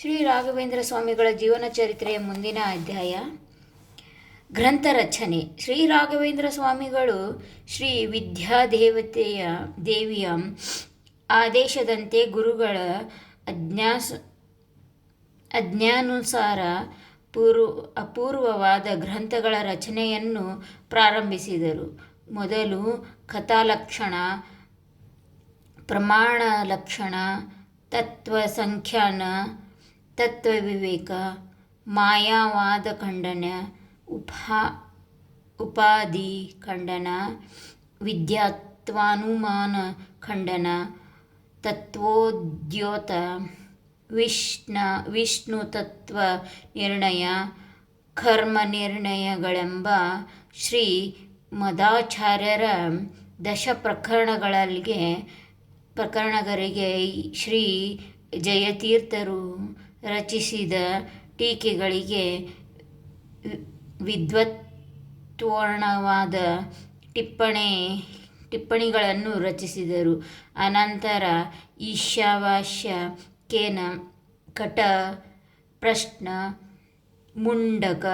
ಶ್ರೀ ರಾಘವೇಂದ್ರ ಸ್ವಾಮಿಗಳ ಜೀವನ ಚರಿತ್ರೆಯ ಮುಂದಿನ ಅಧ್ಯಾಯ. ಗ್ರಂಥ ರಚನೆ. ಶ್ರೀ ರಾಘವೇಂದ್ರ ಸ್ವಾಮಿಗಳು ಶ್ರೀ ವಿದ್ಯಾದೇವತೆಯ ದೇವಿಯ ಆದೇಶದಂತೆ ಗುರುಗಳ ಅಜ್ಞಾಸ ಅಜ್ಞಾನುಸಾರ ಪೂರ್ವ ಅಪೂರ್ವವಾದ ಗ್ರಂಥಗಳ ರಚನೆಯನ್ನು ಪ್ರಾರಂಭಿಸಿದರು. ಮೊದಲು ಕಥಾಲಕ್ಷಣ ಪ್ರಮಾಣ ಲಕ್ಷಣ ತತ್ವ ಸಂಖ್ಯಾನ ತತ್ವ ವಿವೇಕ ಮಾಯಾವಾದ ಖಂಡನ, ಉಪಾ, ಉಪಾಧಿ ಖಂಡನ, ವಿದ್ಯಾತ್ವಾನುಮಾನ ಖಂಡನ, ತತ್ವೋದ್ಯೋತ, ವಿಷ್ಣ ವಿಷ್ಣು ತತ್ವ ನಿರ್ಣಯ, ಕರ್ಮ ನಿರ್ಣಯಗಳೆಂಬ ಶ್ರೀ ಮದಾಚಾರ್ಯರ ದಶ ಪ್ರಕರಣಗಳಿಗೆ ಪ್ರಕರಣಗಳಿಗೆ ಶ್ರೀ ಜಯತೀರ್ಥರು ರಚಿಸಿದ ಟೀಕೆಗಳಿಗೆ ವಿದ್ವತ್ಪೂರ್ಣವಾದ ಟಿಪ್ಪಣಿ, ಟಿಪ್ಪಣಿಗಳನ್ನು ರಚಿಸಿದರು. ಅನಂತರ ಈಶಾವಾಶ್ಯ ಕೇನ, ಕಟ, ಪ್ರಶ್ನ, ಮುಂಡಕ,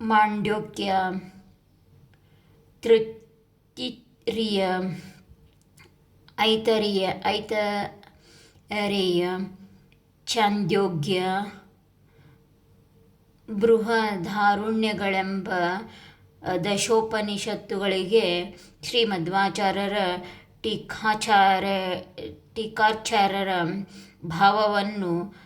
ಮಾಂಡ್ಯೋಕ್ಯ, ತೃತಿರಿಯ, ಐತರಿಯ, ಐತರೇಯ ಚಾಂದ್ಯೋಗ್ಯ ಬೃಹದಾರುಣ್ಯಗಳೆಂಬ ದಶೋಪನಿಷತ್ತುಗಳಿಗೆ ಶ್ರೀಮಧ್ವಾಚಾರ್ಯರ ಟೀಕಾಚಾರ ಟೀಕಾಚಾರ್ಯರ ಭಾವವನ್ನು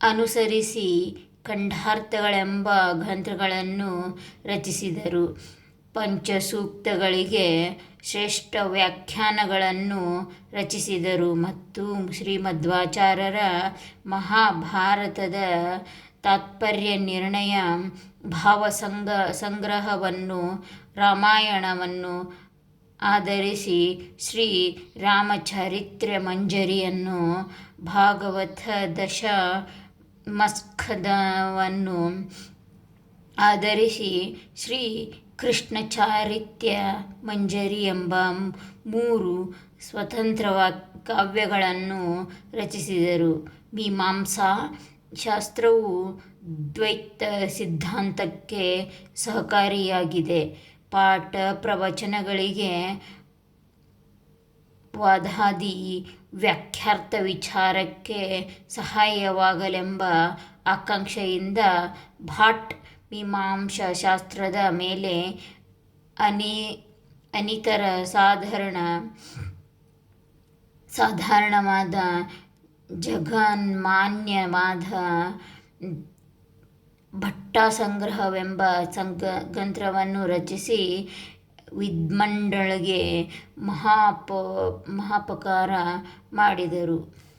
ಅನುಸರಿಸಿ ಖಂಡಾರ್ಥಗಳೆಂಬ ಗ್ರಂಥಗಳನ್ನು ರಚಿಸಿದರು. ಪಂಚಸೂಕ್ತಗಳಿಗೆ ಶ್ರೇಷ್ಠ ವ್ಯಾಖ್ಯಾನಗಳನ್ನು ರಚಿಸಿದರು ಮತ್ತು ಶ್ರೀಮಧ್ವಾಚಾರ್ಯರ ಮಹಾಭಾರತದ ತಾತ್ಪರ್ಯ ನಿರ್ಣಯ ಭಾವಸಂಗ ಸಂಗ್ರಹವನ್ನು, ರಾಮಾಯಣವನ್ನು ಆಧರಿಸಿ ಶ್ರೀ ರಾಮಚರಿತ್ರೆ ಮಂಜರಿಯನ್ನು ಭಾಗವತ ದಶ ಮಸ್ಕದವನ್ನು ಆಧರಿಸಿ ಶ್ರೀ ಕೃಷ್ಣಚಾರಿತ್ಯ ಮಂಜರಿ ಎಂಬ ಮೂರು ಸ್ವತಂತ್ರ ಕಾವ್ಯಗಳನ್ನು ರಚಿಸಿದರು. ಮೀಮಾಂಸಾ ಶಾಸ್ತ್ರವು ದ್ವೈತ ಸಿದ್ಧಾಂತಕ್ಕೆ ಸಹಕಾರಿಯಾಗಿದೆ. ಪಾಠ ಪ್ರವಚನಗಳಿಗೆ ವಾದಾದಿ ವ್ಯಾಖ್ಯಾರ್ಥ ವಿಚಾರಕ್ಕೆ ಸಹಾಯವಾಗಲೆಂಬ ಆಕಾಂಕ್ಷೆಯಿಂದ ಭಾಟ್ ಮೀಮಾಂಸಾಶಾಸ್ತ್ರದ ಮೇಲೆ ಅನಿ, ಅನಿತರ ಸಾಧಾರಣ, ಸಾಧಾರಣವಾದ ಜಗನ್ಮಾನ್ಯವಾದ ಭಟ್ಟಾಸಂಗ್ರಹವೆಂಬ ಸಂಗ, ಗ್ರಂಥವನ್ನು ರಚಿಸಿ ವಿದ್ಮಂಡಳಿಗೆ ಮಹಾಪ, ಮಹಾಪಕಾರ ಮಾಡಿದರು.